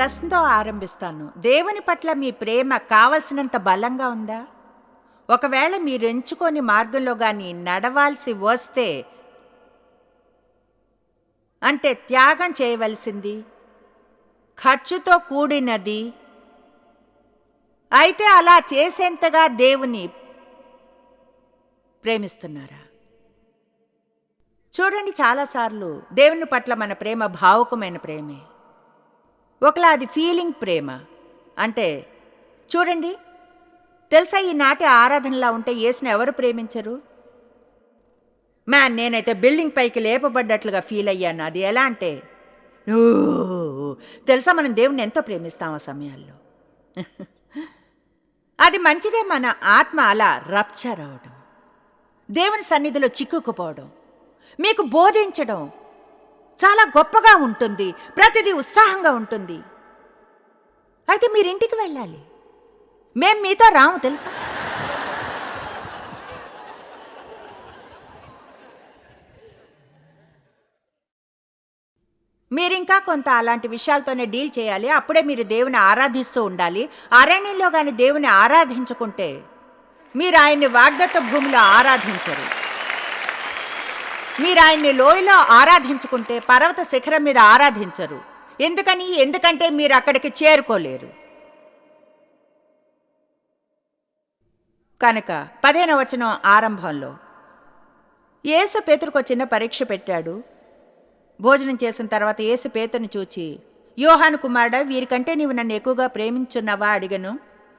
ప్రశ్నతో ఆరంభిస్తాను. దేవుని పట్ల మీ ప్రేమ కావలసినంత బలంగా ఉందా? ఒకవేళ మీరు ఎంచుకొని మార్గంలో కానీ నడవాల్సి వస్తే అంటే త్యాగం చేయవలసింది. ఖర్చుతో కూడినది. అయితే అలా చేసేంతగా దేవుని ప్రేమిస్తున్నారా? చూడండి చాలాసార్లు దేవుని పట్ల మన ప్రేమ భావుకమైన ప్రేమే. ఒకలా అది ఫీలింగ్ ప్రేమ. అంటే చూడండి తెలుసా ఈనాటి ఆరాధనలా ఉంటే యేసుని ఎవరు ప్రేమించరు? మ్యాన్ నేనైతే బిల్డింగ్ పైకి లేపబడ్డట్లుగా ఫీల్ అయ్యాను. అది ఎలా అంటే తెలుసా మనం దేవుణ్ణి ఎంతో ప్రేమిస్తాం ఆ సమయాల్లో? అది మంచిదే మన ఆత్మ అలా రప్చర్ అవడం. దేవుని సన్నిధిలో చిక్కుకుపోవడం. మీకు బోధించడం. చాలా గొప్పగా ఉంటుంది. ప్రతిదీ ఉత్సాహంగా ఉంటుంది. అయితే మీరింటికి వెళ్ళాలి. మేం మీతో రాము తెలుసా? మీరింకా కొంత అలాంటి విషయాలతోనే డీల్ చేయాలి. అప్పుడే మీరు దేవుని ఆరాధిస్తూ ఉండాలి. అరణ్యంలో కానీ దేవుని ఆరాధించుకుంటే మీరు ఆయన్ని వాగ్దత్త భూమిలో ఆరాధించరు. మీరు ఆయన్ని లోయలో ఆరాధించుకుంటే పర్వత శిఖరం మీద ఆరాధించరు. ఎందుకని? ఎందుకంటే మీరు అక్కడికి చేరుకోలేరు. కనుక పదిహేన వచనం ఆరంభంలో యేసు పేతురుకు చిన్న పరీక్ష పెట్టాడు. భోజనం చేసిన తర్వాత యేసు పేతుని చూచి యోహాను కుమారుడ వీరికంటే నీవు నన్ను ఎక్కువగా ప్రేమించున్నావా? అడిగను.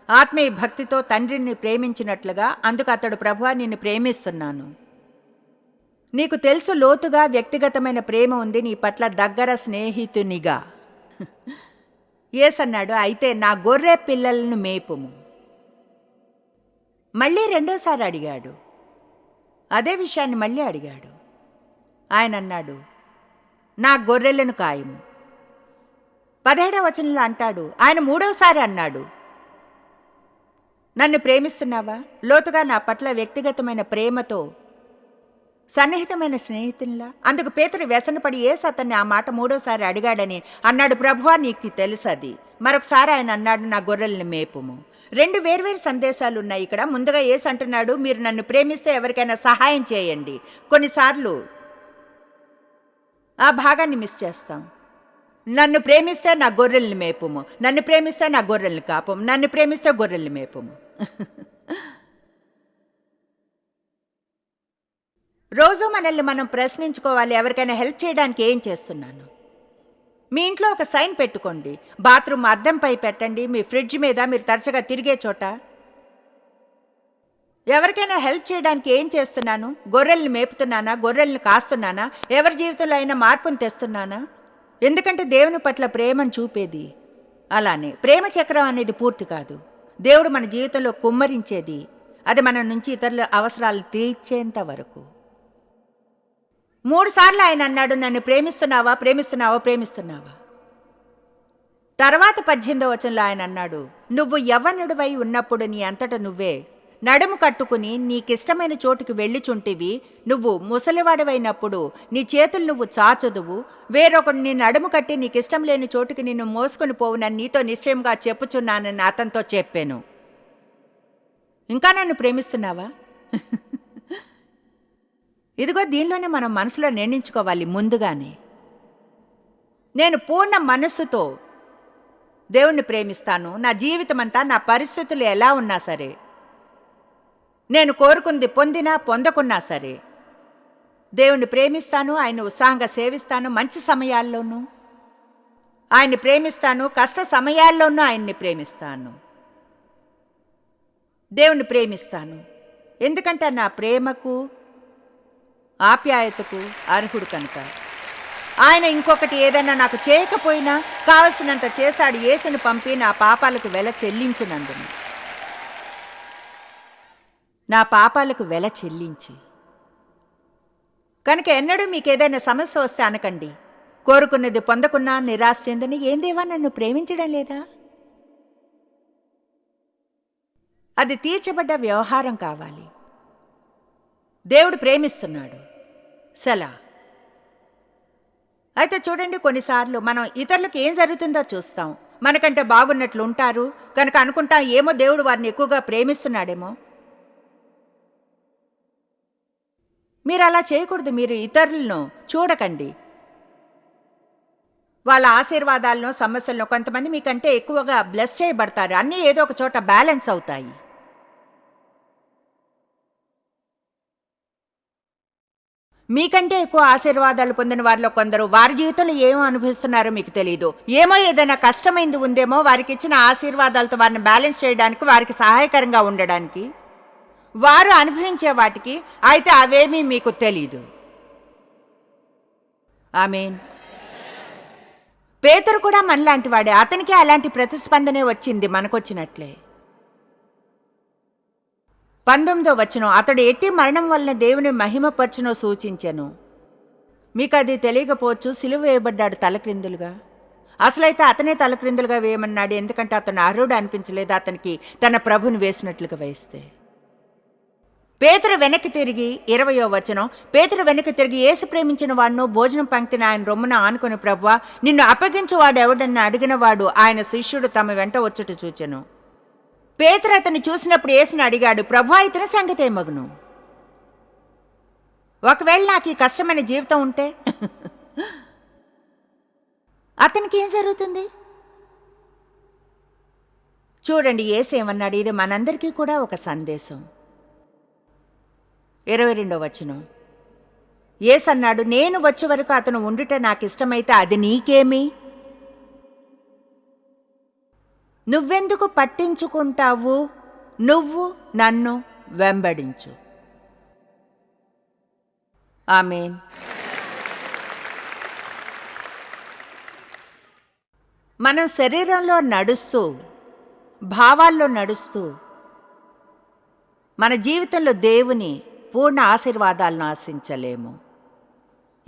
ఆత్మీయ భక్తితో తండ్రిని ప్రేమించినట్లుగా అందుకు అతడు ప్రభువా నిన్ను ప్రేమిస్తున్నాను. నీకు తెలుసు లోతుగా వ్యక్తిగతమైన ప్రేమ ఉంది నీ పట్ల దగ్గర స్నేహితునిగా. ఏసన్నాడు అయితే నా గొర్రె పిల్లలను మేపుము. మళ్ళీ రెండోసారి అడిగాడు. అదే విషయాన్ని మళ్ళీ అడిగాడు. ఆయన అన్నాడు నా గొర్రెలను కాయము. పదిహేడవ వచనంలో అంటాడు ఆయన మూడవసారి అన్నాడు నన్ను ప్రేమిస్తున్నావా? లోతుగా నా పట్ల వ్యక్తిగతమైన ప్రేమతో సన్నిహితమైన స్నేహితుల్లా అందుకు పేతుడు వ్యసనపడి ఏసు అతన్ని ఆ మాట మూడోసారి అడిగాడని అన్నాడు ప్రభువా నీకు తెలుసది. మరొకసారి ఆయన అన్నాడు నా గొర్రెల్ని మేపుము. రెండు వేర్వేరు సందేశాలు ఉన్నాయి ఇక్కడ. ముందుగా ఏసు అంటున్నాడు మీరు నన్ను ప్రేమిస్తే ఎవరికైనా సహాయం చేయండి. కొన్నిసార్లు ఆ భాగాన్ని మిస్ చేస్తాం. నన్ను ప్రేమిస్తే నా గొర్రెల్ని మేపుము. నన్ను ప్రేమిస్తే నా గొర్రెల్ని కాపము. నన్ను ప్రేమిస్తే గొర్రెల్ని మేపుము. రోజు మనల్ని మనం ప్రశ్నించుకోవాలి ఎవరికైనా హెల్ప్ చేయడానికి ఏం చేస్తున్నాను? మీ ఇంట్లో ఒక సైన్ పెట్టుకోండి. బాత్రూమ్ అద్దంపై పెట్టండి. మీ ఫ్రిడ్జ్ మీద మీరు తరచుగా తిరిగే చోట. ఎవరికైనా హెల్ప్ చేయడానికి ఏం చేస్తున్నాను? గొర్రెల్ని మేపుతున్నానా? గొర్రెల్ని కాస్తున్నానా? ఎవరి జీవితంలో అయినా మార్పును తెస్తున్నానా? ఎందుకంటే దేవుని పట్ల ప్రేమను చూపేది అలానే. ప్రేమ చక్రం అనేది పూర్తి కాదు. దేవుడు మన జీవితంలో కుమ్మరించేది. అది మన నుంచి ఇతరుల అవసరాలు తీర్చేంత వరకు. మూడుసార్లు ఆయన అన్నాడు నన్ను ప్రేమిస్తున్నావా ప్రేమిస్తున్నావా ప్రేమిస్తున్నావా? తర్వాత పద్దెనిమిదో వచనంలో ఆయన అన్నాడు నువ్వు యవ్వనుడివై ఉన్నప్పుడు నీ అంతట నువ్వే. నడుము కట్టుకుని నీకిష్టమైన చోటుకి వెళ్ళిచుంటివి నువ్వు ముసలివాడివైనప్పుడు నీ చేతులు నువ్వు చాచదువు. వేరొకడు నీ నడుము కట్టి నీకిష్టం లేని చోటుకి నిన్ను మోసుకొని పోవునని నీతో నిశ్చయంగా చెప్పుచున్నానని అతనితో చెప్పాను. ఇంకా నన్ను ప్రేమిస్తున్నావా? ఇదిగో దీనిలోనే మనం మనసులో నిర్ణయించుకోవాలి ముందుగానే. నేను పూర్ణ మనస్సుతో దేవుణ్ణి ప్రేమిస్తాను. నా జీవితం అంతా నా పరిస్థితులు ఎలా ఉన్నా సరే నేను కోరుకుంది పొందినా పొందకున్నా సరే దేవుణ్ణి ప్రేమిస్తాను ఆయన ఉత్సాహంగా సేవిస్తాను మంచి సమయాల్లోనూ ఆయన్ని ప్రేమిస్తాను కష్ట సమయాల్లోనూ ఆయన్ని ప్రేమిస్తాను. దేవుణ్ణి ప్రేమిస్తాను. ఎందుకంటే నా ప్రేమకు ఆప్యాయతకు అర్హుడు కనుక. ఆయన ఇంకొకటి ఏదైనా నాకు చేయకపోయినా కావలసినంత చేశాడు ఏసును పంపి నా పాపాలకు వెల చెల్లించినందును. నా పాపాలకు వెల చెల్లించి. కనుక ఎన్నడూ మీకు ఏదైనా సమస్య వస్తే అనకండి. కోరుకున్నది పొందకున్నా నిరాశ చెందని ఏందేవా నన్ను ప్రేమించడం లేదా? అది తీర్చబడ్డ వ్యవహారం కావాలి. దేవుడు ప్రేమిస్తున్నాడు. సలా. అయితే చూడండి కొన్నిసార్లు మనం ఇతరులకు ఏం జరుగుతుందో చూస్తాం. మనకంటే బాగున్నట్లు ఉంటారు. కనుక అనుకుంటాం ఏమో దేవుడు వారిని ఎక్కువగా ప్రేమిస్తున్నాడేమో. మీరు అలా చేయకూడదు మీరు ఇతరులను చూడకండి. వాళ్ళ ఆశీర్వాదాలను సమస్యలను కొంతమంది మీకంటే ఎక్కువగా బ్లెస్ చేయబడతారు. అన్నీ ఏదో ఒక చోట బ్యాలెన్స్ అవుతాయి. మీకంటే ఎక్కువ ఆశీర్వాదాలు పొందిన వారిలో కొందరు వారి జీవితంలో ఏమో అనుభవిస్తున్నారో మీకు తెలియదు ఏమో ఏదైనా కష్టమైంది ఉందేమో వారికి ఇచ్చిన ఆశీర్వాదాలతో వారిని బ్యాలెన్స్ చేయడానికి వారికి సహాయకరంగా ఉండడానికి వారు అనుభవించే వాటికి అయితే అవేమీ మీకు తెలీదు. ఆమెన్. పేతురు కూడా మనలాంటి వాడే. అతనికి అలాంటి ప్రతిస్పందనే వచ్చింది మనకొచ్చినట్లే. పంతొమ్మిదో వచనం అతడు ఎట్టి మరణం వలన దేవుని మహిమపరచునో సూచించెను. మీకు అది తెలియకపోవచ్చు సిలువ వేయబడ్డాడు తలక్రిందులుగా. అసలైతే అతనే తలక్రిందులుగా వేయమన్నాడు ఎందుకంటే అతను అర్హుడు అనిపించలేదు అతనికి తన ప్రభుని వేసినట్లుగా వేస్తే. పేతురు వెనక్కి తిరిగి ఇరవయో వచనం పేతురు వెనక్కి తిరిగి ఏసు ప్రేమించిన వాడును భోజనం పంక్తిని ఆయన రొమ్మున ఆనుకుని ప్రభువా నిన్ను అప్పగించువాడు ఎవడని అడిగిన వాడు ఆయన శిష్యుడు తమ వెంట వచ్చుట చూచెను. పేతురు అతను చూసినప్పుడు ఏసుని అడిగాడు ప్రభు ఇతని సంగతి మగును? ఒకవేళ నాకు ఈ కష్టమైన జీవితం ఉంటే అతనికి ఏం జరుగుతుంది? చూడండి ఏసేమన్నాడు ఇది మనందరికీ కూడా ఒక సందేశం. ఇరవై రెండో వచనం. ఏసన్నాడు నేను వచ్చే వరకు అతను ఉండుట నాకు ఇష్టమైతే అది నీకేమి? నువ్వెందుకు పట్టించుకుంటావు? నువ్వు నన్ను వెంబడించు. ఆమెన్. మనం శరీరంలో నడుస్తూ భావాల్లో నడుస్తూ మన జీవితంలో దేవుని పూర్ణ ఆశీర్వాదాలను ఆశించలేము.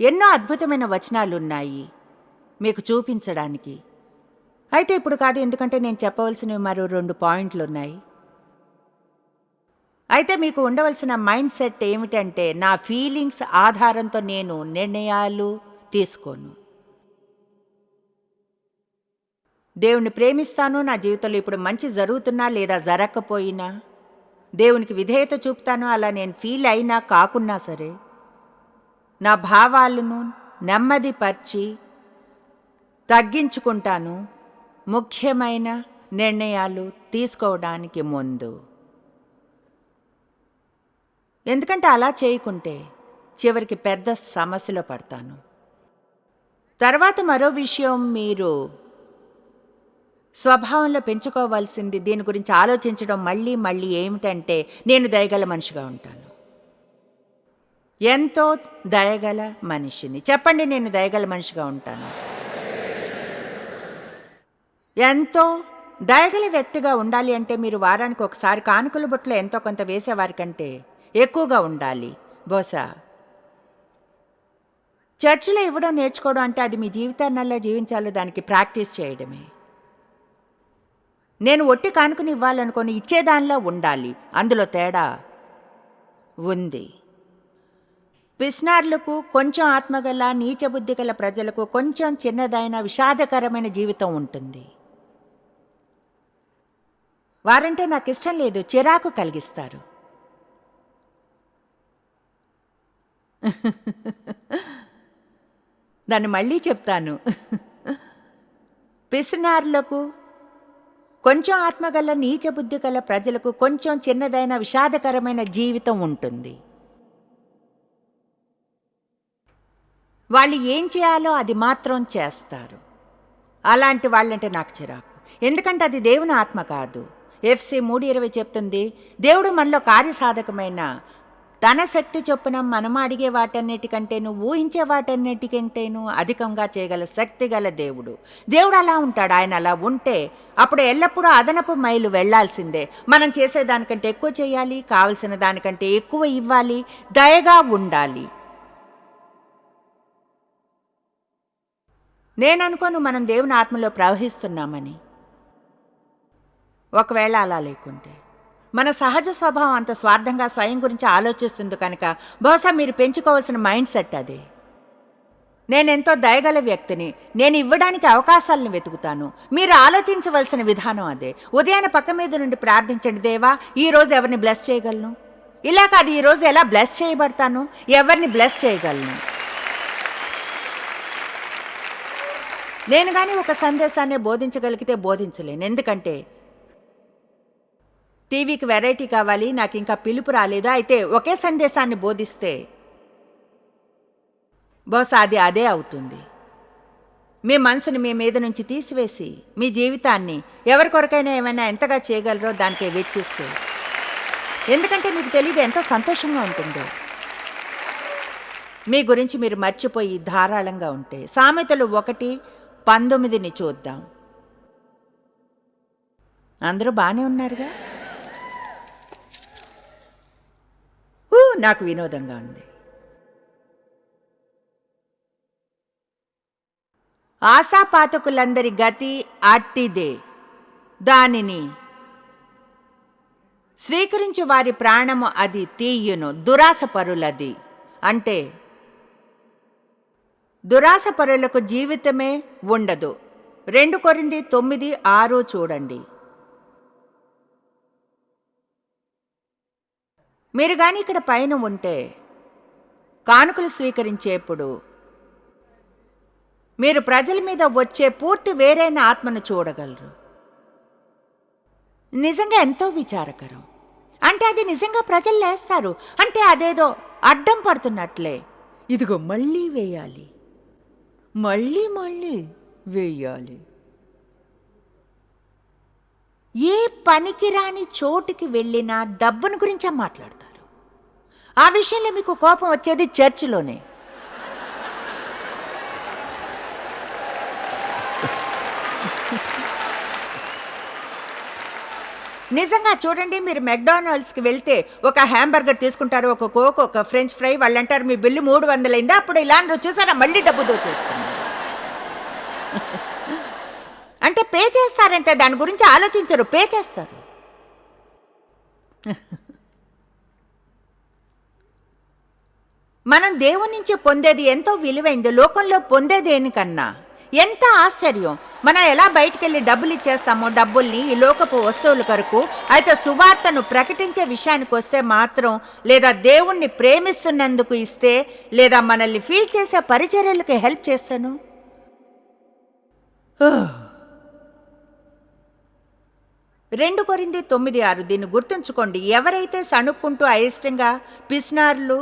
ఎన్నో అద్భుతమైన వచనాలు ఉన్నాయి మీకు చూపించడానికి. అయితే ఇప్పుడు కాదు ఎందుకంటే నేను చెప్పవలసినవి మరో రెండు పాయింట్లు ఉన్నాయి అయితే మీకు ఉండవలసిన మైండ్ సెట్ ఏమిటంటే నా ఫీలింగ్స్ ఆధారంతో నేను నిర్ణయాలు తీసుకోను. దేవుణ్ణి ప్రేమిస్తాను నా జీవితంలో ఇప్పుడు మంచి జరుగుతున్నా లేదా జరగకపోయినా దేవునికి విధేయత చూపుతాను అలా నేను ఫీల్ అయినా కాకున్నా సరే నా భావాలను నెమ్మదిపరిచి తగ్గించుకుంటాను ముఖ్యమైన నిర్ణయాలు తీసుకోవడానికి ముందు. ఎందుకంటే అలా చేయకుంటే చివరికి పెద్ద సమస్యలో పడతాను. తర్వాత మరో విషయం మీరు స్వభావంలో పెంచుకోవాల్సింది దీని గురించి ఆలోచించడం మళ్ళీ మళ్ళీ ఏమిటంటే నేను దయగల మనిషిగా ఉంటాను. ఎంతో దయగల మనిషిని. చెప్పండి నేను దయగల మనిషిగా ఉంటాను. ఎంతో దయగల వ్యక్తిగా ఉండాలి అంటే మీరు వారానికి ఒకసారి కానుకల బుట్టలో ఎంతో కొంత వేసేవారి కంటే ఎక్కువగా ఉండాలి. బహుశా చర్చిలో ఇవ్వడం నేర్చుకోవడం అంటే అది మీ జీవితాన్నల్లా జీవించాలో దానికి ప్రాక్టీస్ చేయడమే. నేను ఒట్టి కానుకని ఇవ్వాలనుకొని ఇచ్చేదానిలో ఉండాలి. అందులో తేడా ఉంది. పిస్నార్లకు కొంచెం ఆత్మగల నీచబుద్ధి గల ప్రజలకు కొంచెం చిన్నదైన విషాదకరమైన జీవితం ఉంటుంది. వారంటే నాకు ఇష్టం లేదు చిరాకు కలిగిస్తారు. దాన్ని మళ్ళీ చెప్తాను. పిసినార్లకు కొంచెం ఆత్మగల నీచ బుద్ధి గల ప్రజలకు కొంచెం చిన్నదైన విషాదకరమైన జీవితం ఉంటుంది. వాళ్ళు ఏం చేయాలో అది మాత్రం చేస్తారు. అలాంటి వాళ్ళంటే నాకు చిరాకు. ఎందుకంటే అది దేవుని ఆత్మ కాదు. ఎఫ్సి మూడు ఇరవై చెప్తుంది దేవుడు మనలో కార్యసాధకమైన తన శక్తి చొప్పున మనం అడిగే వాటన్నిటికంటేను ఊహించే వాటన్నిటికంటేను అధికంగా చేయగల శక్తి గల దేవుడు. దేవుడు అలా ఉంటాడు. ఆయన అలా ఉంటే అప్పుడు ఎల్లప్పుడూ అదనపు మైలు వెళ్ళాల్సిందే. మనం చేసేదానికంటే ఎక్కువ చేయాలి కావలసిన దానికంటే ఎక్కువ ఇవ్వాలి దయగా ఉండాలి. నేను అనుకోను మనం దేవుని ఆత్మలో ప్రవహిస్తున్నామని. ఒకవేళ అలా లేకుంటే. మన సహజ స్వభావం అంత స్వార్థంగా స్వయం గురించి ఆలోచిస్తుంది కనుక బహుశా మీరు పెంచుకోవాల్సిన మైండ్ సెట్ అదే. నేనెంతో దయగల వ్యక్తిని నేను ఇవ్వడానికి అవకాశాలను వెతుకుతాను. మీరు ఆలోచించవలసిన విధానం అదే. ఉదయాన్నే పక్క మీద నుండి ప్రార్థించండి దేవా ఈరోజు ఎవరిని బ్లెస్ చేయగలను? ఇలా కాదు ఈరోజు ఎలా బ్లెస్ చేయబడతాను? ఎవరిని బ్లెస్ చేయగలను? నేను కానీ ఒక సందేశాన్ని బోధించగలిగితే బోధించలేను. ఎందుకంటే టీవీకి వెరైటీ కావాలి నాకు ఇంకా పిలుపు రాలేదు. అయితే ఒకే సందేశాన్ని బోధిస్తే బహుశా అది అదే అవుతుంది. మీ మనసుని మీ మీద నుంచి తీసివేసి మీ జీవితాన్ని ఎవరి కొరకైనా ఏమైనా ఎంతగా చేయగలరో దానికే వెచ్చిస్తే. ఎందుకంటే మీకు తెలియదు ఎంత సంతోషంగా ఉంటుందో. మీ గురించి మీరు మర్చిపోయి ధారాళంగా ఉంటే సామెతలు ఒకటి పంతొమ్మిదిని చూద్దాం. అందరూ బాగానే ఉన్నారుగా ఊ, నాకు వినోదంగా ఉంది. ఆశాపాతకులందరి గతి అట్టిదే. దానిని స్వీకరించు వారి ప్రాణము అది తీయును. దురాశపరులది. అంటే దురాశపరులకు జీవితమే ఉండదు. రెండు కొరింది తొమ్మిది ఆరు చూడండి. మీరు కానీ ఇక్కడ పైన ఉంటే కానుకలు స్వీకరించేప్పుడు మీరు ప్రజల మీద వచ్చే పూర్తి వేరైన ఆత్మను చూడగలరు. నిజంగా ఎంతో విచారకరం. అంటే అది నిజంగా ప్రజలు లేస్తారు. అంటే అదేదో అడ్డం పడుతున్నట్లే. ఇదిగో మళ్ళీ వేయాలి. మళ్ళీ మళ్ళీ వేయాలి. ఏ పనికిరాని చోటుకి వెళ్ళినా డబ్బును గురించే మాట్లాడతాం ఆ విషయంలో మీకు కోపం వచ్చేది చర్చిలోనే. నిజంగా చూడండి మీరు మెక్డానల్డ్స్కి వెళ్తే ఒక హ్యాంబర్గర్ తీసుకుంటారు ఒక కోక్ ఒక ఫ్రెంచ్ ఫ్రై వాళ్ళు అంటారు మీ బిల్లు మూడు వందలైందా? అప్పుడు ఇలా వచ్చేసారా మళ్ళీ డబ్బు దోచేస్తాను అంటే పే చేస్తారంటే దాని గురించి ఆలోచించరు పే చేస్తారు. మనం దేవుని నుంచి పొందేది ఎంతో విలువైంది లోకంలో పొందేదేనికన్నా ఎంత ఆశ్చర్యం! మనం ఎలా బయటకెళ్ళి డబ్బులు ఇచ్చేస్తామో డబ్బుల్ని ఈ లోకపు వస్తువుల కొరకు అయితే సువార్తను ప్రకటించే విషయానికి వస్తే మాత్రం లేదా దేవుణ్ణి ప్రేమిస్తున్నందుకు ఇస్తే లేదా మనల్ని ఫీల్ చేసే పరిచర్యలకు హెల్ప్ చేస్తాను? రెండు కొరింది తొమ్మిది ఆరు దీన్ని గుర్తుంచుకోండి. ఎవరైతే సణుక్కుంటూ అయిష్టంగా పిసినార్లు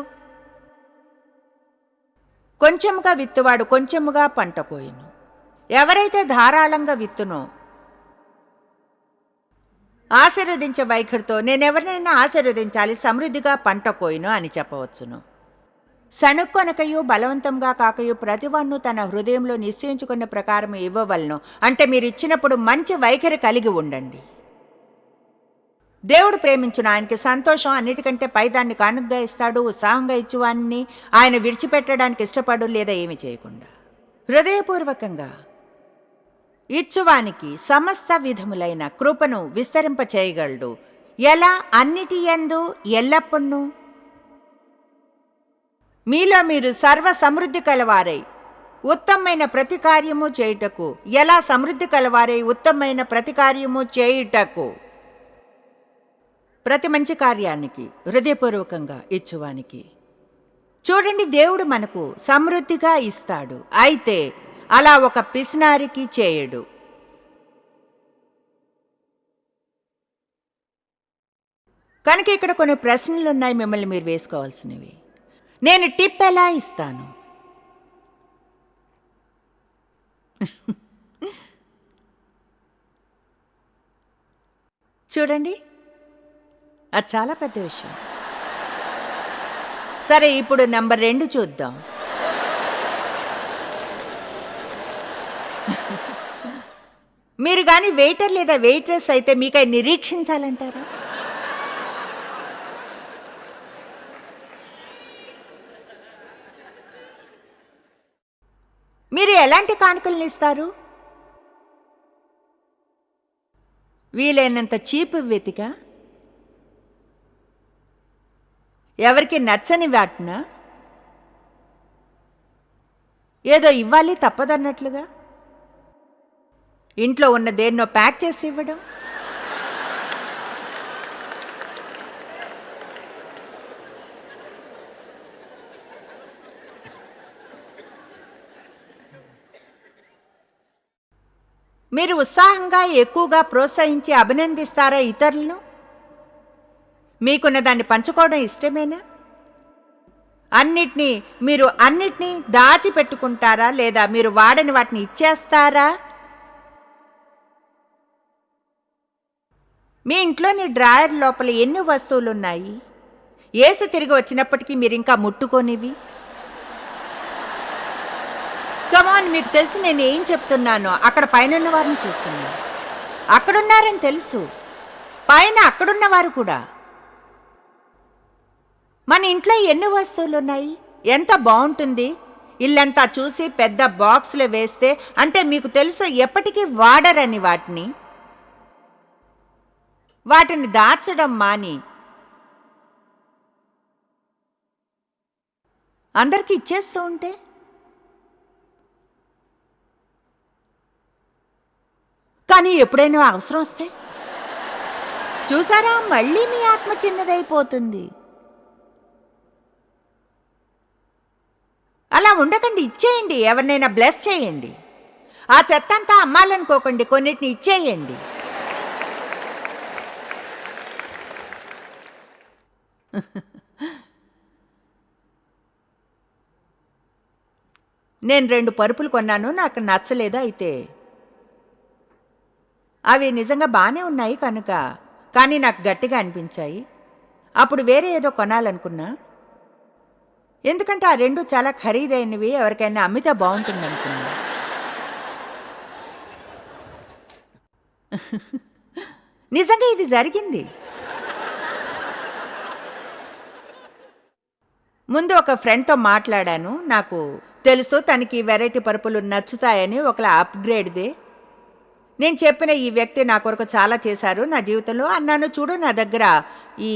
కొంచెముగా విత్తువాడు కొంచెముగా పంట కోయిను. ఎవరైతే ధారాళంగా విత్తునో ఆశీర్వదించే వైఖరితో నేనెవరినైనా ఆశీర్వదించాలి సమృద్ధిగా పంట కోయను అని చెప్పవచ్చును. సణుక్కొనకయు బలవంతంగా కాకయు ప్రతివాణ్ణు తన హృదయంలో నిశ్చయించుకున్న ప్రకారం ఇవ్వవలను. అంటే మీరు ఇచ్చినప్పుడు మంచి వైఖరి కలిగి ఉండండి. దేవుడు ప్రేమించిన ఆయనకి సంతోషం అన్నిటికంటే పైదాన్ని కానుగ్గా ఇస్తాడు ఉత్సాహంగా ఇచ్చువాన్ని ఆయన విడిచిపెట్టడానికి ఇష్టపడు లేదా ఏమి చేయకుండా. హృదయపూర్వకంగా ఇచ్చువానికి సమస్త విధములైన కృపను విస్తరింప చేయగలడు ఎలా? అన్నిటి యందు ఎల్లప్పుడూ మీలో మీరు సర్వ సమృద్ధి కలవారై ఉత్తమమైన ప్రతి కార్యము చేయుటకు. ఎలా? సమృద్ధి కలవారై ఉత్తమమైన ప్రతి కార్యము చేయుటకు. ప్రతి మంచి కార్యానికి హృదయపూర్వకంగా ఇచ్చువానికి. చూడండి దేవుడు మనకు సమృద్ధిగా ఇస్తాడు. అయితే అలా ఒక పిసినారికి చేయడు. కనుక ఇక్కడ కొన్ని ప్రశ్నలు ఉన్నాయి మిమ్మల్ని మీరు వేసుకోవాల్సినవి. నేను టిప్ ఎలా ఇస్తాను? చూడండి. అది చాలా పెద్ద విషయం. సరే ఇప్పుడు నెంబర్ రెండు చూద్దాం. మీరు కానీ వెయిటర్ లేదా వెయిట్రెస్ అయితే మీకై నిరీక్షించాలంటారా? మీరు ఎలాంటి కానుకలను ఇస్తారు? వీలైనంత చీప్ వెతిక ఎవరికి నచ్చని వాటిన ఏదో ఇవ్వాలి తప్పదన్నట్లుగా? ఇంట్లో ఉన్న దేన్నో ప్యాక్ చేసి ఇవ్వడం? మీరు ఉత్సాహంగా ఎక్కువగా ప్రోత్సహించి అభినందిస్తారా ఇతరులను? మీకున్న దాన్ని పంచుకోవడం ఇష్టమేనా? అన్నిటినీ మీరు అన్నిటినీ దాచిపెట్టుకుంటారా? లేదా మీరు వాడని వాటిని ఇచ్చేస్తారా? మీ ఇంట్లోని డ్రాయర్ లోపల ఎన్ని వస్తువులున్నాయి? ఏసు తిరిగి వచ్చినప్పటికీ మీరు ఇంకా ముట్టుకోనివి కమాన్ మీకు తెలుసు నేను ఏం చెప్తున్నానో. అక్కడ పైన వారిని చూస్తున్నాను. అక్కడున్నారని తెలుసు. పైన అక్కడున్నవారు కూడా. మన ఇంట్లో ఎన్ని వస్తువులు ఉన్నాయి ఎంత బాగుంటుంది? ఇల్లంతా చూసి పెద్ద బాక్స్లో వేస్తే అంటే మీకు తెలుసు ఎప్పటికీ వాడరని వాటిని? వాటిని దాచడం మాని. అందరికీ ఇచ్చేస్తూ ఉంటే? కానీ ఎప్పుడైనా అవసరం వస్తే? చూసారా? మళ్ళీ మీ ఆత్మ చిన్నదైపోతుంది. అలా ఉండకండి ఇచ్చేయండి ఎవరినైనా బ్లెస్ చేయండి. ఆ చెత్త అంతా అమ్మాలనుకోకండి కొన్నిటిని ఇచ్చేయండి. నేను రెండు పరుపులు కొన్నాను నాకు నచ్చలేదు అయితే. అవి నిజంగా బాగానే ఉన్నాయి కనుక కానీ నాకు గట్టిగా అనిపించాయి. అప్పుడు వేరే ఏదో కొనాలనుకున్నా. ఎందుకంటే ఆ రెండు చాలా ఖరీదైనవి ఎవరికైనా అమ్మితే బాగుంటుంది అనుకున్నా నిజంగా ఇది జరిగింది. ముందు ఒక ఫ్రెండ్తో మాట్లాడాను నాకు తెలుసు తనకి వెరైటీ పరుపులు నచ్చుతాయని ఒకలా అప్గ్రేడ్దే. నేను చెప్పిన ఈ వ్యక్తి నా కొరకు చాలా చేశారు నా జీవితంలో అన్నాను చూడు నా దగ్గర ఈ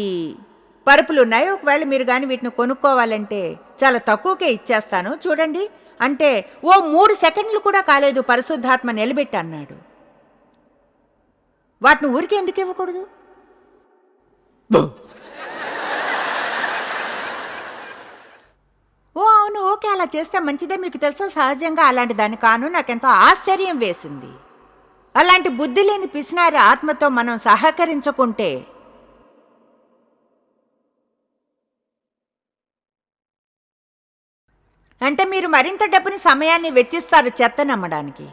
పరుపులు ఉన్నాయి ఒకవేళ మీరు కానీ వీటిని కొనుక్కోవాలంటే చాలా తక్కువకే ఇచ్చేస్తాను. చూడండి. అంటే ఓ మూడు సెకండ్లు కూడా కాలేదు పరిశుద్ధాత్మ నిలబెట్టి అన్నాడు. వాటిని ఊరికి ఎందుకు ఇవ్వకూడదు? ఓ అవును. ఓకే అలా చేస్తే మంచిదే. మీకు తెలుసా సహజంగా అలాంటి దాని కాను. నాకెంతో ఆశ్చర్యం వేసింది. అలాంటి బుద్ధి లేని పిసినారి ఆత్మతో మనం సహకరించుకుంటే అంటే మీరు మరింత డబ్బుని సమయాన్ని వెచ్చిస్తారు చెత్త నమ్మడానికి.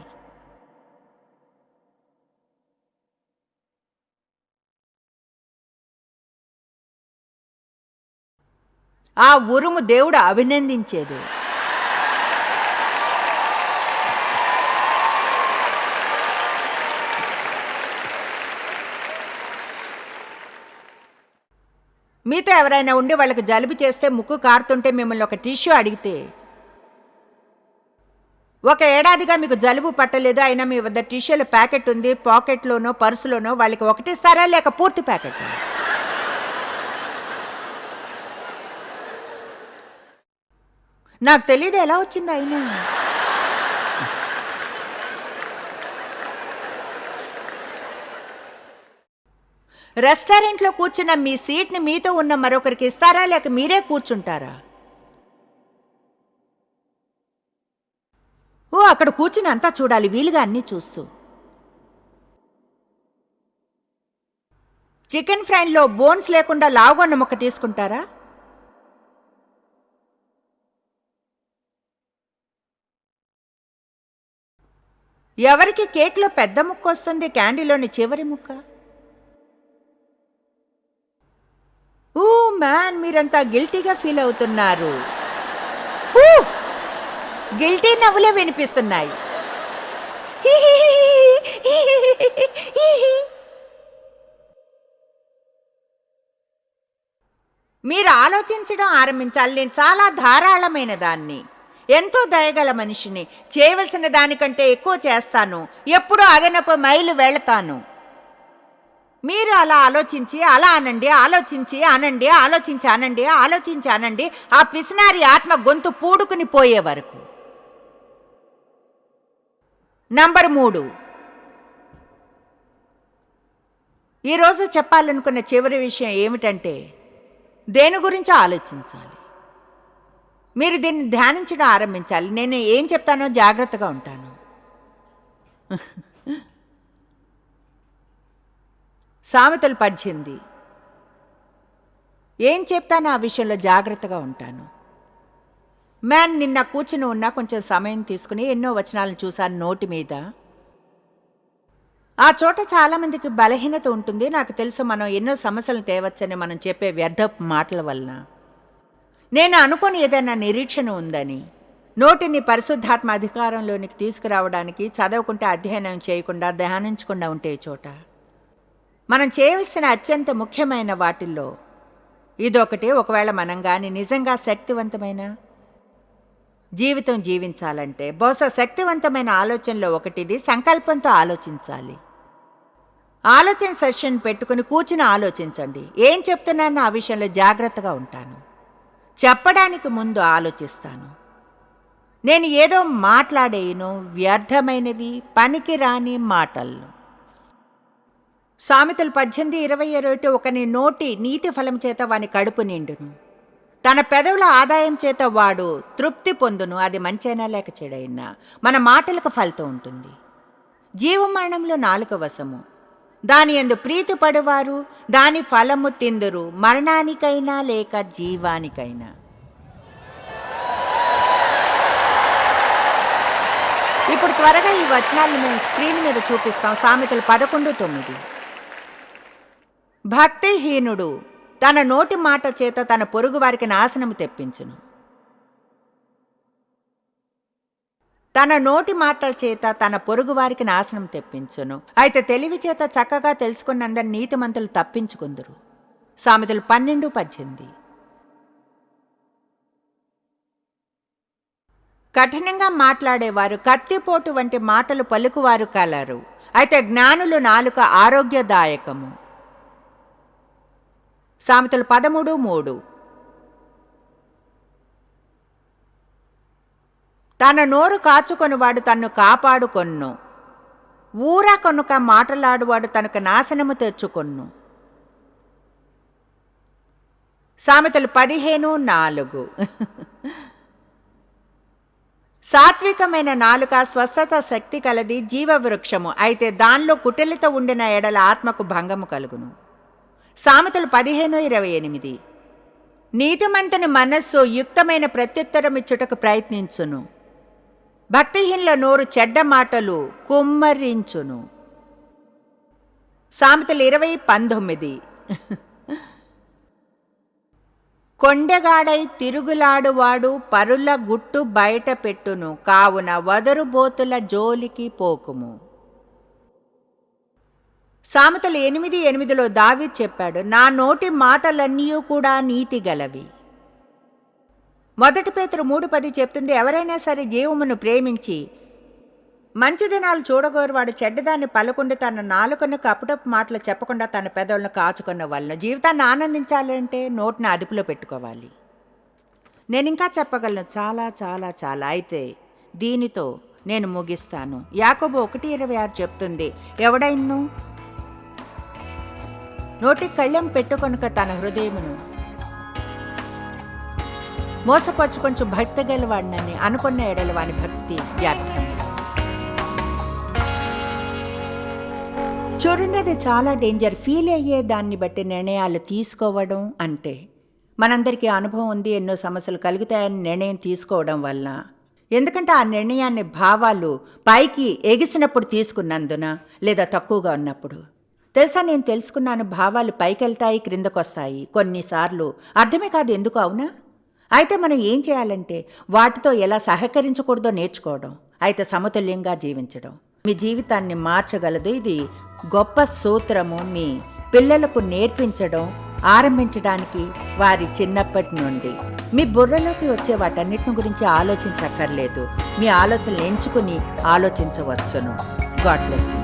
ఆ ఉరుము దేవుడు అభినందించేది. మీతో ఎవరైనా ఉండి వాళ్ళకి జలుబు చేస్తే ముక్కు కారుతుంటే మిమ్మల్ని ఒక టిష్యూ అడిగితే ఒక ఏడాదిగా మీకు జలుబు పట్టలేదు అయినా మీ వద్ద టిష్యూల ప్యాకెట్ ఉంది పాకెట్లోనో పర్సులోనో వాళ్ళకి ఒకటిస్తారా లేక పూర్తి ప్యాకెట్? నాకు తెలియదు ఎలా వచ్చింది అయినా. రెస్టారెంట్లో కూర్చున్న మీ సీట్ని మీతో ఉన్న మరొకరికి ఇస్తారా లేక మీరే కూర్చుంటారా? అక్కడ కూర్చుని అంతా చూడాలి వీలుగా అన్నీ చూస్తూ. చికెన్ ఫ్రైన్లో బోన్స్ లేకుండా లావుగొన్న ముక్క తీసుకుంటారా? ఎవరికి కేక్లో పెద్ద ముక్క వస్తుంది క్యాండీలోని చివరి ముక్క? ఊ మ్యాన్ మీరంతా గిల్టీగా ఫీల్ అవుతున్నారు. ఊ! గిల్టీ నవ్వులే వినిపిస్తున్నాయి. మీరు ఆలోచించడం ఆరంభించాలి. నేను చాలా ధారాళమైన దాన్ని. ఎంతో దయగల మనిషిని. చేయవలసిన దానికంటే ఎక్కువ చేస్తాను. ఎప్పుడూ అదనపు మైలు వెళతాను. మీరు అలా ఆలోచించి అలా అనండి ఆలోచించి అనండి ఆలోచించి అనండి ఆలోచించి అనండి ఆ పిసినారి ఆత్మ గొంతు పూడుకుని పోయే వరకు. నంబర్ మూడు. ఈరోజు చెప్పాలనుకున్న చివరి విషయం ఏమిటంటే దేని గురించి ఆలోచించాలి? మీరు దీన్ని ధ్యానించడం ఆరంభించాలి. నేను ఏం చెప్తానో జాగ్రత్తగా ఉంటాను. సామెతలు పద్దెనిమిది. ఏం చెప్తానో ఆ విషయంలో జాగ్రత్తగా ఉంటాను. మ్యాన్ నిన్న కూర్చుని ఉన్నా కొంచెం సమయం తీసుకుని ఎన్నో వచనాలను చూశాను నోటి మీద. ఆ చోట చాలామందికి బలహీనత ఉంటుంది. నాకు తెలుసు మనం ఎన్నో సమస్యలను తేవచ్చని మనం చెప్పే వ్యర్థ మాటల వలన. నేను అనుకోని ఏదైనా నిరీక్షణ ఉందని. నోటిని పరిశుద్ధాత్మ అధికారంలోనికి తీసుకురావడానికి చదవకుంటే అధ్యయనం చేయకుండా ధ్యానించకుండా ఉంటే చోట. మనం చేయవలసిన అత్యంత ముఖ్యమైన వాటిల్లో ఇదొకటి. ఒకవేళ మనం కానీ నిజంగా శక్తివంతమైన జీవితం జీవించాలంటే బహుశా శక్తివంతమైన ఆలోచనలో ఒకటిది సంకల్పంతో ఆలోచించాలి. ఆలోచన సెషన్ పెట్టుకుని కూర్చుని ఆలోచించండి. ఏం చెప్తున్నానో ఆ విషయంలో జాగ్రత్తగా ఉంటాను. చెప్పడానికి ముందు ఆలోచిస్తాను. నేను ఏదో మాట్లాడేయను వ్యర్థమైనవి పనికి రాని మాటలను. సామెతలు పద్దెనిమిది ఇరవై ఇరవై ఒకని నోటి నీతి ఫలం చేత వాని కడుపు నిండును. తన పెదవుల ఆదాయం చేత వాడు తృప్తి పొందును అది మంచైనా లేక చెడైనా. మన మాటలకు ఫలితం ఉంటుంది. జీవమరణంలో నాలుక వశము. దాని ఎందు ప్రీతి పడువారు దాని ఫలము తిందురు మరణానికైనా లేక జీవానికైనా. ఇప్పుడు త్వరగా ఈ వచనాలను మేము స్క్రీన్ మీద చూపిస్తాం. సామెతలు పదకొండు తొమ్మిది. భక్తిహీనుడు తన నోటి మాట చేత తన పొరుగు వారికి నాశనము తెప్పించును. తన నోటి మాట చేత తన పొరుగు వారికి నాశనం తెప్పించును. అయితే తెలివి చేత చక్కగా తెలుసుకున్నందరి నీతిమంతులు తప్పించుకుందరు. సామెతలు పన్నెండు పద్దెనిమిది. కఠినంగా మాట్లాడేవారు కత్తిపోటు వంటి మాటలు పలుకువారు కలరు. అయితే జ్ఞానులు నాలుక ఆరోగ్యదాయకము. సామెతలు పదమూడు మూడు. తన నోరు కాచుకొనివాడు తన్ను కాపాడుకొన్ను. ఊర కొనుక మాటలాడువాడు తనకు నాశనము తెచ్చుకొన్ను. సామెతలు పదిహేను నాలుగు. సాత్వికమైన నాలుక స్వస్థత శక్తి కలది జీవవృక్షము. అయితే దానిలో కుటిలిత ఉండిన ఎడల ఆత్మకు భంగము కలుగును. సామెతలు పదిహేను ఇరవై ఎనిమిది. నీతిమంతుని మనస్సు యుక్తమైన ప్రత్యుత్తరమిచ్చుటకు ప్రయత్నించును. భక్తిహీనుల నోరు చెడ్డ మాటలు కుమ్మరించును. సామెతలు ఇరవై పంతొమ్మిది. కొండగాడై తిరుగులాడువాడు పరుల గుట్టు బయట పెట్టును. కావున వదరుబోతుల జోలికి పోకుము. సామెతలు ఎనిమిది ఎనిమిదిలో దావి చెప్పాడు నా నోటి మాటలన్నీ కూడా నీతి గలవి. మొదటి పేతురు మూడు పది చెప్తుంది ఎవరైనా సరే జీవమును ప్రేమించి మంచి దినాలు చూడగోరు. వాడు చెడ్డదాన్ని పలకుండి తన నాలుకను కపటపు మాటలు చెప్పకుండా తన పెదవులను కాచుకున్న వాళ్ళను జీవితాన్ని ఆనందించాలంటే నోటిని అదుపులో పెట్టుకోవాలి. నేను ఇంకా చెప్పగలను చాలా చాలా చాలా. అయితే దీనితో నేను ముగిస్తాను. యాకోబు ఒకటి ఇరవై ఆరు చెప్తుంది ఎవడైనా నోటి కళ్ళెం పెట్టుకొనుక తన హృదయమును మోసపరచు కొంచెం భక్తి గలవాడినని అనుకున్న ఎడల వాని భక్తి వ్యర్థమే చూడండి అది చాలా డేంజర్. ఫీల్ అయ్యే దాన్ని బట్టి నిర్ణయాలు తీసుకోవడం అంటే మనందరికీ అనుభవం ఉంది ఎన్నో సమస్యలు కలుగుతాయని నిర్ణయం తీసుకోవడం వలన. ఎందుకంటే ఆ నిర్ణయాన్ని భావాలు పైకి ఎగిసినప్పుడు తీసుకున్నందున లేదా తక్కువగా ఉన్నప్పుడు. తెలుసా నేను తెలుసుకున్నాను భావాలు పైకెళ్తాయి క్రిందకొస్తాయి. కొన్నిసార్లు అర్థమే కాదు ఎందుకు అవునా? అయితే మనం ఏం చేయాలంటే వాటితో ఎలా సహకరించకూడదో నేర్చుకోవడం అయితే సమతుల్యంగా జీవించడం. మీ జీవితాన్ని మార్చగలదు. ఇది గొప్ప సూత్రము. మీ పిల్లలకు నేర్పించడం ఆరంభించడానికి వారి చిన్నప్పటి నుండి. మీ బుర్రలోకి వచ్చే వాటన్నిటిని గురించి ఆలోచించక్కర్లేదు. మీ ఆలోచనలు ఎంచుకుని ఆలోచించవచ్చును. God bless you.